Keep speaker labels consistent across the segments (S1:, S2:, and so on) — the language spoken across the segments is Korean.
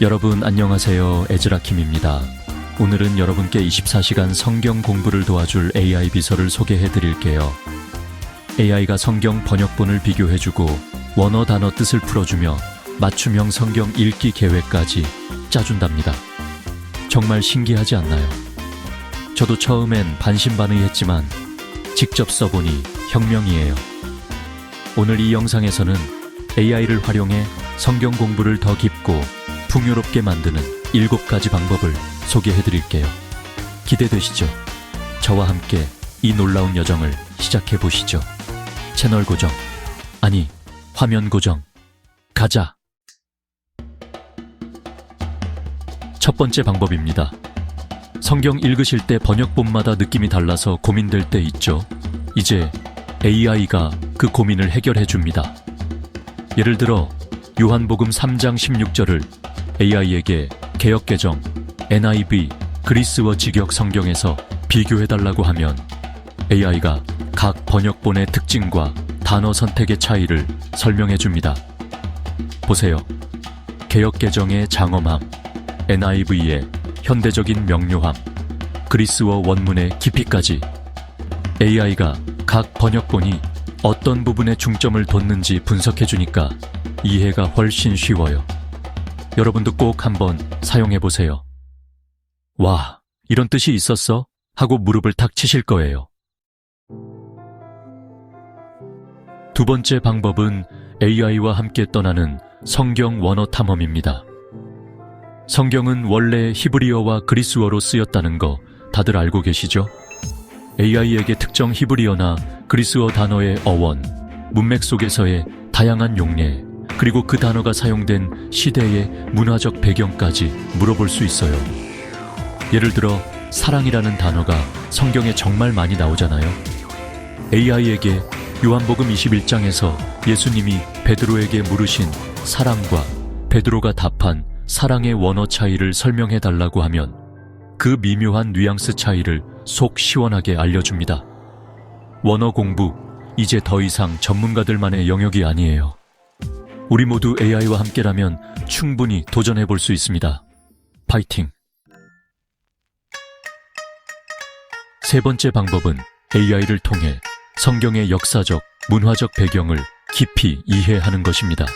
S1: 여러분 안녕하세요. 에즈라킴입니다. 오늘은 여러분께 24시간 성경 공부를 도와줄 AI 비서를 소개해 드릴게요. AI가 성경 번역본을 비교해주고 원어 단어 뜻을 풀어주며 맞춤형 성경 읽기 계획까지 짜준답니다. 정말 신기하지 않나요? 저도 처음엔 반신반의했지만 직접 써보니 혁명이에요. 오늘 이 영상에서는 AI를 활용해 성경 공부를 더 깊고 풍요롭게 만드는 7가지 방법을 소개해 드릴게요. 기대되시죠? 저와 함께 이 놀라운 여정을 시작해 보시죠. 채널 고정, 아니, 화면 고정. 가자! 첫 번째 방법입니다. 성경 읽으실 때 번역본마다 느낌이 달라서 고민될 때 있죠. 이제 AI가 그 고민을 해결해 줍니다. 예를 들어 요한복음 3장 16절을 AI에게 개역개정, NIV, 그리스어 직역 성경에서 비교해 달라고 하면 AI가 각 번역본의 특징과 단어 선택의 차이를 설명해 줍니다. 보세요. 개역개정의 장엄함, NIV의 현대적인 명료함, 그리스어 원문의 깊이까지 AI가 각 번역본이 어떤 부분에 중점을 뒀는지 분석해 주니까 이해가 훨씬 쉬워요. 여러분도 꼭 한번 사용해 보세요. 와, 이런 뜻이 있었어? 하고 무릎을 탁 치실 거예요. 두 번째 방법은 AI와 함께 떠나는 성경 원어 탐험입니다. 성경은 원래 히브리어와 그리스어로 쓰였다는 거 다들 알고 계시죠? AI에게 특정 히브리어나 그리스어 단어의 어원, 문맥 속에서의 다양한 용례, 그리고 그 단어가 사용된 시대의 문화적 배경까지 물어볼 수 있어요. 예를 들어, 사랑이라는 단어가 성경에 정말 많이 나오잖아요. AI에게 요한복음 21장에서 예수님이 베드로에게 물으신 사랑과 베드로가 답한 사랑의 원어 차이를 설명해 달라고 하면 그 미묘한 뉘앙스 차이를 속 시원하게 알려줍니다. 원어 공부, 이제 더 이상 전문가들만의 영역이 아니에요. 우리 모두 AI와 함께라면 충분히 도전해 볼 수 있습니다. 파이팅! 세 번째 방법은 AI를 통해 성경의 역사적, 문화적 배경을 깊이 이해하는 것입니다.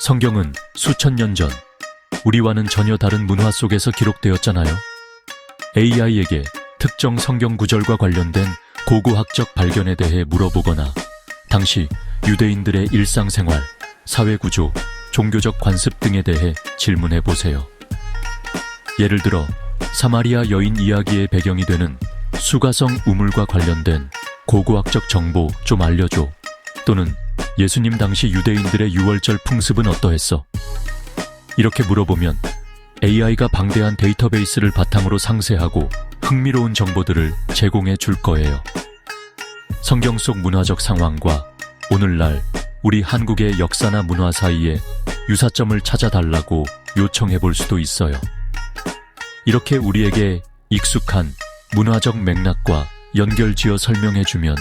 S1: 성경은 수천 년 전, 우리와는 전혀 다른 문화 속에서 기록되었잖아요. AI에게 특정 성경 구절과 관련된 고고학적 발견에 대해 물어보거나 당시 유대인들의 일상생활, 사회구조, 종교적 관습 등에 대해 질문해 보세요. 예를 들어 사마리아 여인 이야기의 배경이 되는 수가성 우물과 관련된 고고학적 정보 좀 알려줘. 또는 예수님 당시 유대인들의 유월절 풍습은 어떠했어? 이렇게 물어보면 AI가 방대한 데이터베이스를 바탕으로 상세하고 흥미로운 정보들을 제공해 줄 거예요. 성경 속 문화적 상황과 오늘날 우리 한국의 역사나 문화 사이에 유사점을 찾아달라고 요청해 볼 수도 있어요. 이렇게 우리에게 익숙한 문화적 맥락과 연결지어 설명해 주면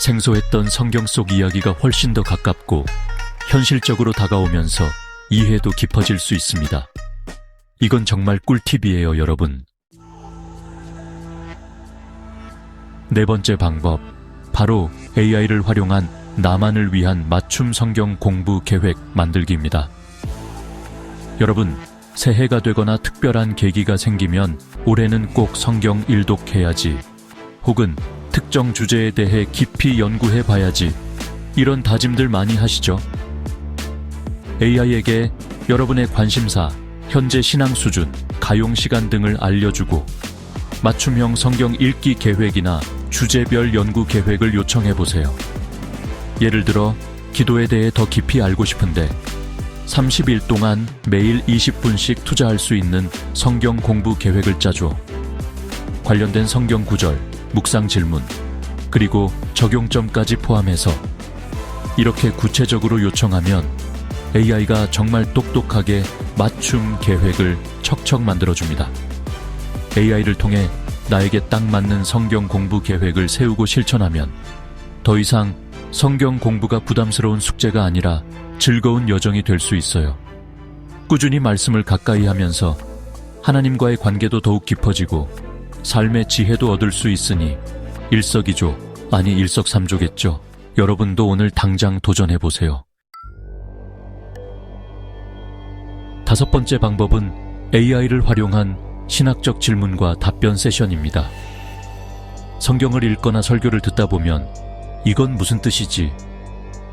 S1: 생소했던 성경 속 이야기가 훨씬 더 가깝고 현실적으로 다가오면서 이해도 깊어질 수 있습니다. 이건 정말 꿀팁이에요, 여러분. 네 번째 방법. 바로 AI를 활용한 나만을 위한 맞춤 성경 공부 계획 만들기입니다. 여러분, 새해가 되거나 특별한 계기가 생기면 올해는 꼭 성경 일독해야지. 혹은 특정 주제에 대해 깊이 연구해 봐야지. 이런 다짐들 많이 하시죠? AI에게 여러분의 관심사, 현재 신앙 수준, 가용 시간 등을 알려주고 맞춤형 성경 읽기 계획이나 주제별 연구 계획을 요청해 보세요. 예를 들어 기도에 대해 더 깊이 알고 싶은데 30일 동안 매일 20분씩 투자할 수 있는 성경 공부 계획을 짜줘. 관련된 성경 구절, 묵상 질문, 그리고 적용점까지 포함해서 이렇게 구체적으로 요청하면 AI가 정말 똑똑하게 맞춤 계획을 척척 만들어줍니다. AI를 통해 나에게 딱 맞는 성경 공부 계획을 세우고 실천하면 더 이상 성경 공부가 부담스러운 숙제가 아니라 즐거운 여정이 될 수 있어요. 꾸준히 말씀을 가까이 하면서 하나님과의 관계도 더욱 깊어지고 삶의 지혜도 얻을 수 있으니 일석이조, 아니 일석삼조겠죠. 여러분도 오늘 당장 도전해 보세요. 다섯 번째 방법은 AI를 활용한 신학적 질문과 답변 세션입니다. 성경을 읽거나 설교를 듣다 보면 이건 무슨 뜻이지?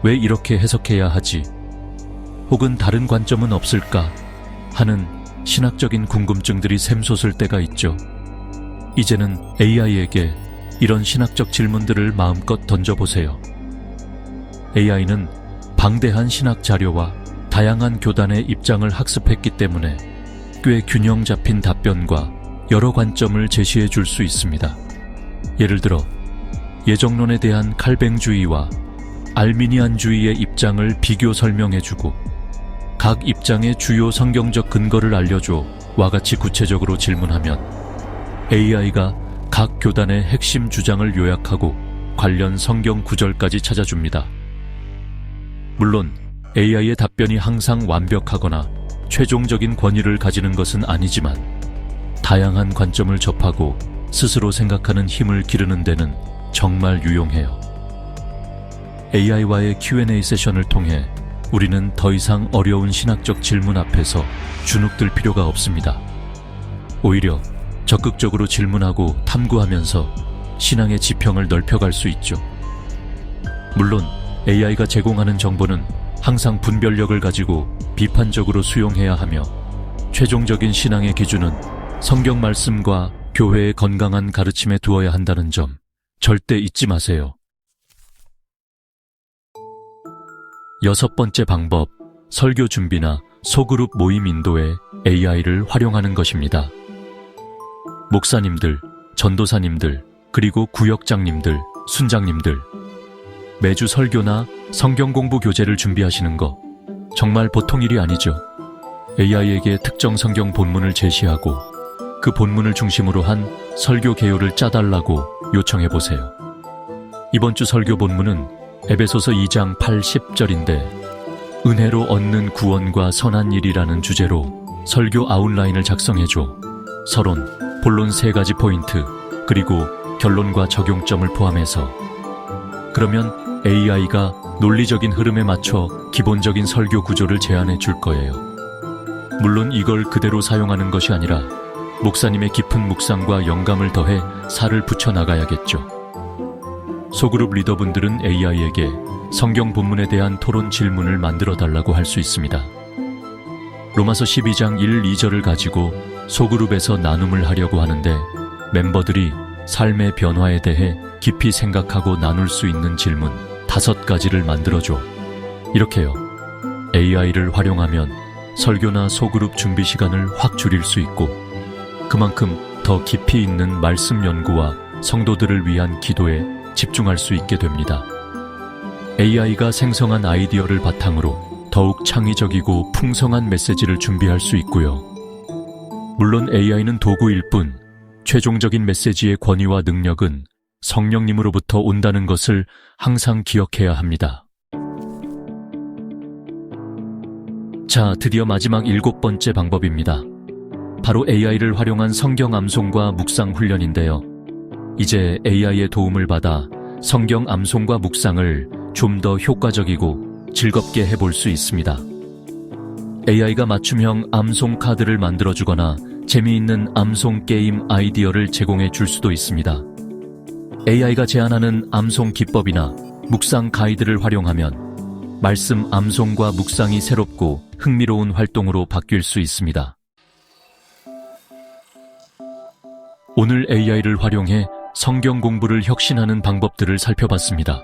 S1: 왜 이렇게 해석해야 하지? 혹은 다른 관점은 없을까? 하는 신학적인 궁금증들이 샘솟을 때가 있죠. 이제는 AI에게 이런 신학적 질문들을 마음껏 던져보세요. AI는 방대한 신학 자료와 다양한 교단의 입장을 학습했기 때문에 꽤 균형 잡힌 답변과 여러 관점을 제시해 줄 수 있습니다. 예를 들어, 예정론에 대한 칼뱅주의와 알미니안주의의 입장을 비교 설명해 주고, 각 입장의 주요 성경적 근거를 알려줘 와 같이 구체적으로 질문하면 AI가 각 교단의 핵심 주장을 요약하고 관련 성경 구절까지 찾아줍니다. 물론 AI의 답변이 항상 완벽하거나 최종적인 권위를 가지는 것은 아니지만 다양한 관점을 접하고 스스로 생각하는 힘을 기르는 데는 정말 유용해요. AI와의 Q&A 세션을 통해 우리는 더 이상 어려운 신학적 질문 앞에서 주눅들 필요가 없습니다. 오히려 적극적으로 질문하고 탐구하면서 신앙의 지평을 넓혀갈 수 있죠. 물론 AI가 제공하는 정보는 항상 분별력을 가지고 비판적으로 수용해야 하며 최종적인 신앙의 기준은 성경 말씀과 교회의 건강한 가르침에 두어야 한다는 점 절대 잊지 마세요. 여섯 번째 방법, 설교 준비나 소그룹 모임 인도에 AI를 활용하는 것입니다. 목사님들, 전도사님들, 그리고 구역장님들, 순장님들, 매주 설교나 성경 공부 교재를 준비하시는 거 정말 보통 일이 아니죠. AI에게 특정 성경 본문을 제시하고 그 본문을 중심으로 한 설교 개요를 짜달라고 요청해 보세요. 이번 주 설교 본문은 에베소서 2장 8, 10절인데 은혜로 얻는 구원과 선한 일이라는 주제로 설교 아웃라인을 작성해 줘. 서론, 본론 세 가지 포인트, 그리고 결론과 적용점을 포함해서 그러면 AI가 논리적인 흐름에 맞춰 기본적인 설교 구조를 제안해 줄 거예요. 물론 이걸 그대로 사용하는 것이 아니라 목사님의 깊은 묵상과 영감을 더해 살을 붙여 나가야겠죠. 소그룹 리더분들은 AI에게 성경 본문에 대한 토론 질문을 만들어 달라고 할 수 있습니다. 로마서 12장 1, 2절을 가지고 소그룹에서 나눔을 하려고 하는데 멤버들이 삶의 변화에 대해 깊이 생각하고 나눌 수 있는 질문 다섯 가지를 만들어줘. 이렇게요. AI를 활용하면 설교나 소그룹 준비 시간을 확 줄일 수 있고 그만큼 더 깊이 있는 말씀 연구와 성도들을 위한 기도에 집중할 수 있게 됩니다. AI가 생성한 아이디어를 바탕으로 더욱 창의적이고 풍성한 메시지를 준비할 수 있고요. 물론 AI는 도구일 뿐 최종적인 메시지의 권위와 능력은 성령님으로부터 온다는 것을 항상 기억해야 합니다. 자, 드디어 마지막 일곱 번째 방법입니다. 바로 AI를 활용한 성경 암송과 묵상 훈련인데요. 이제 AI의 도움을 받아 성경 암송과 묵상을 좀 더 효과적이고 즐겁게 해볼 수 있습니다. AI가 맞춤형 암송 카드를 만들어주거나 재미있는 암송 게임 아이디어를 제공해 줄 수도 있습니다. AI가 제안하는 암송 기법이나 묵상 가이드를 활용하면 말씀 암송과 묵상이 새롭고 흥미로운 활동으로 바뀔 수 있습니다. 오늘 AI를 활용해 성경 공부를 혁신하는 방법들을 살펴봤습니다.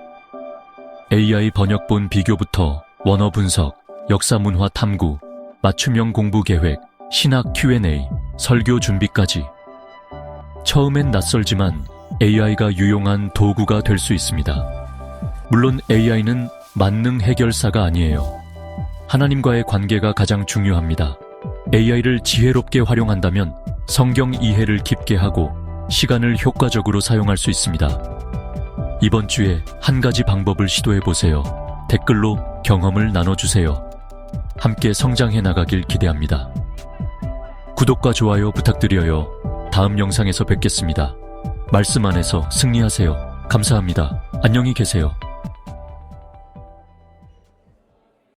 S1: AI 번역본 비교부터 원어 분석, 역사 문화 탐구, 맞춤형 공부 계획, 신학 Q&A, 설교 준비까지. 처음엔 낯설지만 AI가 유용한 도구가 될 수 있습니다. 물론 AI는 만능 해결사가 아니에요. 하나님과의 관계가 가장 중요합니다. AI를 지혜롭게 활용한다면 성경 이해를 깊게 하고 시간을 효과적으로 사용할 수 있습니다. 이번 주에 한 가지 방법을 시도해 보세요. 댓글로 경험을 나눠주세요. 함께 성장해 나가길 기대합니다. 구독과 좋아요 부탁드려요. 다음 영상에서 뵙겠습니다. 말씀 안에서 승리하세요. 감사합니다. 안녕히 계세요.